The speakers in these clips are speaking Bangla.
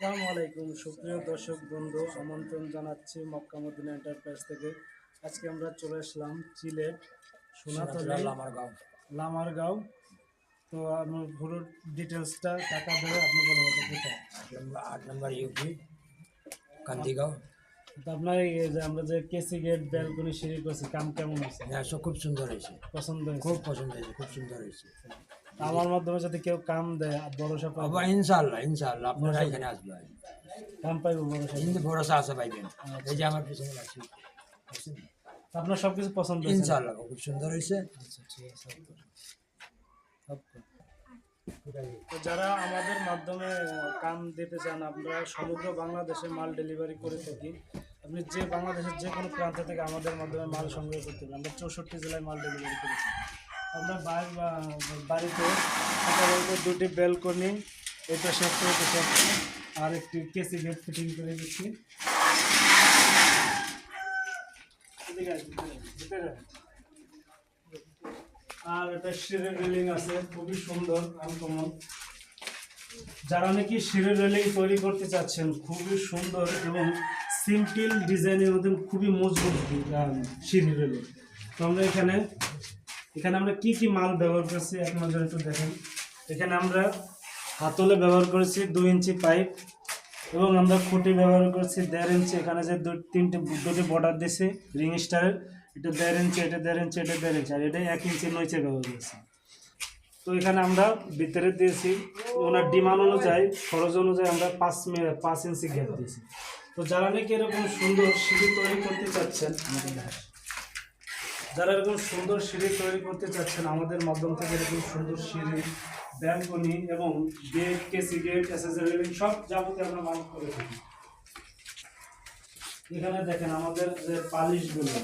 আসসালামু আলাইকুম সুপ্রিয় দর্শক বন্ধু আমন্ত্রণ জানাচ্ছি মক্কা মদিনা এন্টারপ্রাইজ থেকে। আজকে আমরা চলে আসলাম চিলেট সোনাতলা লামারগাঁও। লামারগাঁও। তো আমার পুরো ডিটেলসটা টাকা দেবে আপনি এটা কোথায়? আট নম্বর ইউপি কান্তিগাঁও তো আপনার এই যে আমরা যে কেসি গেট ব্যালকনি সিঁড়ি করছি কাম কেমন হয়েছে? হ্যাঁ খুব সুন্দর হয়েছে। পছন্দ হয়েছে? খুব পছন্দ হয়েছে খুব সুন্দর হয়েছে। আমার মাধ্যমে যদি কেউ কাম দেয় ভরসা পাবো ইনশাল্লাহ ইনশাল্লাহ আপনারা এখানে আসবেন। কাম পাইবো ভরসা কিন্তু ভরসা আছে পাইবেন এই যে আমার পিছনে লাগছে আপনার সব কিছু পছন্দ ইনশাল্লাহ খুব সুন্দর হয়েছে। আচ্ছা ঠিক আছে। তো যারা আমাদের মাধ্যমে কাম দিতে চান আমরা সমগ্র বাংলাদেশে মাল ডেলিভারি করে থাকি। আপনি যে বাংলাদেশের যে কোনো প্রান্ত থেকে আমাদের মাধ্যমে মাল সংগ্রহ করতে পারেন। আমরা চৌষট্টি জেলায় মাল ডেলিভারি করেছি। আমরা বাড়িতে সাধারণত দুটি ব্যালকনি এটা সত্য আর একটি কেসি গেট ফিটিং করে দিচ্ছি। আর এটা শিরের রেলিং আছে, খুবই সুন্দর আনকমন যারা নাকি শিরের রেলিং তৈরি করতে চাচ্ছেন, খুবই সুন্দর এবং সিম্পল ডিজাইনের মধ্যে খুবই মজবুত সিঁড়ি রেলিং তো আমরা এখানে এখানে আমরা কি কি মাল ব্যবহার করছি এক নজর একটু দেখেন এখানে আমরা হাতলে ব্যবহার করেছি দুই ইঞ্চি পাইপ এবং আমরা খুঁটি ব্যবহার করছি দেড় ইঞ্চি। এখানে যে দু তিনটে, দুটি বর্ডার দিয়েছি, রিং স্টারের এটা দেড় ইঞ্চি, এটা দেড় ইঞ্চি, এটা দেড় ইঞ্চি, আর এটা এক ইঞ্চি নইচে ব্যবহার করেছি। তো এখানে আমরা ভিতরে দিয়েছি। ওনার ডিমান্ড অনুযায়ী, খরচ অনুযায়ী আমরা পাঁচ মে- পাঁচ ইঞ্চি গ্যাপ দিয়েছি। তো যারা নাকি এরকম সুন্দর সিঁড়ি তৈরি করতে চাচ্ছেন? যারা এরকম সুন্দর সিঁড়ি তৈরি করতে চাচ্ছেন, আমাদের মাধ্যম থেকে এরকম সুন্দর সিঁড়ি, ব্যালকনি এবং গেট, কেসি গেট অ্যাসেসরি সব যাবতীয় আমরা মাল করে থাকি। এখানে দেখেন আমাদের যে পালিশগুলো,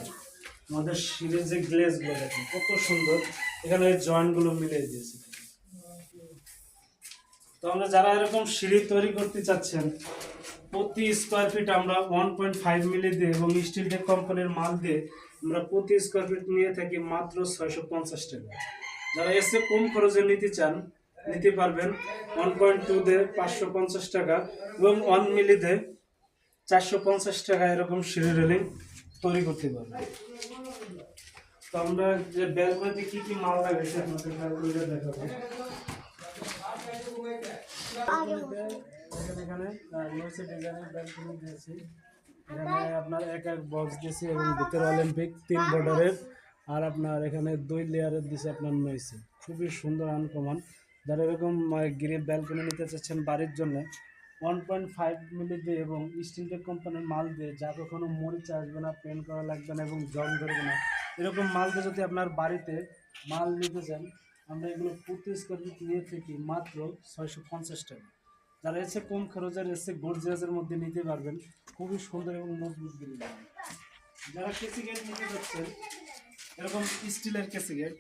আমাদের সিঁড়ির যে গ্লেজগুলো দেখেন, কত সুন্দর। এখানে জয়েন্টগুলো মিলিয়ে দিয়েছে। তো আমরা যারা এরকম সিঁড়ি তৈরি করতে চাচ্ছেন প্রতি স্কোয়ার ফিট আমরা ওয়ান পয়েন্ট ফাইভ মিলি দিয়ে এবং স্টিল টেক কোম্পানির মাল দিয়ে আমরা প্রতি স্কোয়ার ফিট নিয়ে থাকি মাত্র ছয়শো পঞ্চাশ টাকা। যারা এসে কম খরচে নিতে চান, নিতে পারবেন ওয়ান পয়েন্ট টু দিয়ে পাঁচশো পঞ্চাশ টাকা এবং ওয়ান মিলি দিয়ে চারশো পঞ্চাশ টাকা এরকম সিঁড়ি রেলিং তৈরি করতে পারবেন। তো আমরা যে ব্যালকনিতে কি কি মাল লাগাইছি আপনাদের দেখাবো। এখানে এখানে নিচে ডিজাইনের ব্যালকনি দিয়েছি। এখানে আপনার এক এক বক্স দিয়েছি এবং ভিতরে অলিম্পিক তিন বর্ডারের আর আপনার এখানে দুই লেয়ারের দিয়েছে আপনার নইছে খুবই সুন্দর আনকমন যারা এরকম গিরিপ ব্যালকনি নিতে চাচ্ছেন বাড়ির জন্য ওয়ান পয়েন্ট ফাইভ মিলি দিয়ে এবং স্টিলটেক কোম্পানির মাল দিয়ে যা কখনো মরিচ আসবে না পেন করা লাগবে না এবং জং ধরবে না, এরকম মাল দিয়ে যদি আপনার বাড়িতে মাল নিতে চান, আমরা এগুলো প্রতি স্কোয়ার নিয়ে থাকি মাত্র ছয়শো পঞ্চাশ টাকা। যারা এসে কম খরচের এসে গর্জিয়াসের মধ্যে নিতে পারবেন, খুবই সুন্দর এবং মজবুত বিল্ডিং যারা কেসি গেট নিতে যাচ্ছেন, এরকম স্টিলের কেসি গেট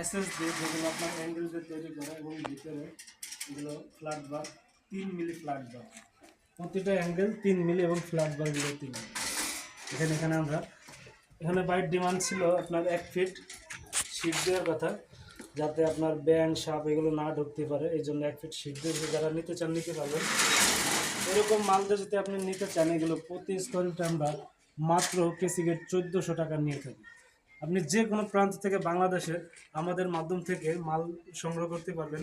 এসএস দিয়ে যেগুলো আপনার অ্যাঙ্গেল দিয়ে তৈরি করা এবং ভিতরে এগুলো ফ্ল্যাট বার তিন মিলি ফ্ল্যাট বার প্রতিটা অ্যাঙ্গেল তিন মিলি এবং ফ্ল্যাট বারগুলো তিন মিলি। এখানে এখানে আমরা, এখানে বাইট ডিমান্ড ছিল আপনার এক ফিট শীট দেওয়ার কথা। যাতে আপনার ব্যাং সাপ এগুলো না ঢুকতে পারে। এই জন্য এক ফিট শীট দিয়ে যারা নিতে চান, নিতে পারবেন। এরকম মালদা যদি আপনি নিতে চান, এগুলো প্রতি স্কোয়ার আমরা মাত্র কেসি গেট চোদ্দোশো টাকা নিয়ে থাকি। আপনি যে কোনো প্রান্ত থেকে বাংলাদেশে আমাদের মাধ্যম থেকে মাল সংগ্রহ করতে পারবেন।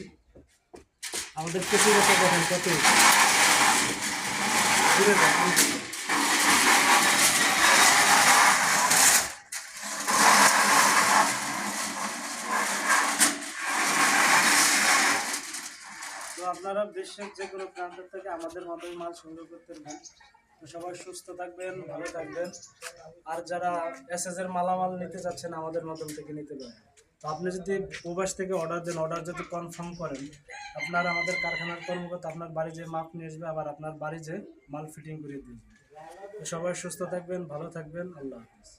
আমাদের কেসি গেটটা দেখেন কত? তো আপনারা বিশ্বের যে কোনো প্রান্ত থেকে আমাদের মাধ্যমে মাল সংগ্রহ করতে পারেন তো সবাই সুস্থ থাকবেন, ভালো থাকবেন। আর যারা এসএস এর মালামাল নিতে চাচ্ছেন আমাদের মাধ্যম থেকে নিতে পারেন। তো আপনি যদি প্রবাস থেকে অর্ডার দেন অর্ডার যদি কনফার্ম করেন, আপনার আমাদের কারখানার কর্মকর্তা আপনার বাড়ি যে মাপ নিয়ে আসবে, আবার আপনার বাড়ি যে মাল ফিটিং করে দিন সবাই সুস্থ থাকবেন, ভালো থাকবেন। আল্লাহ হাফিজ।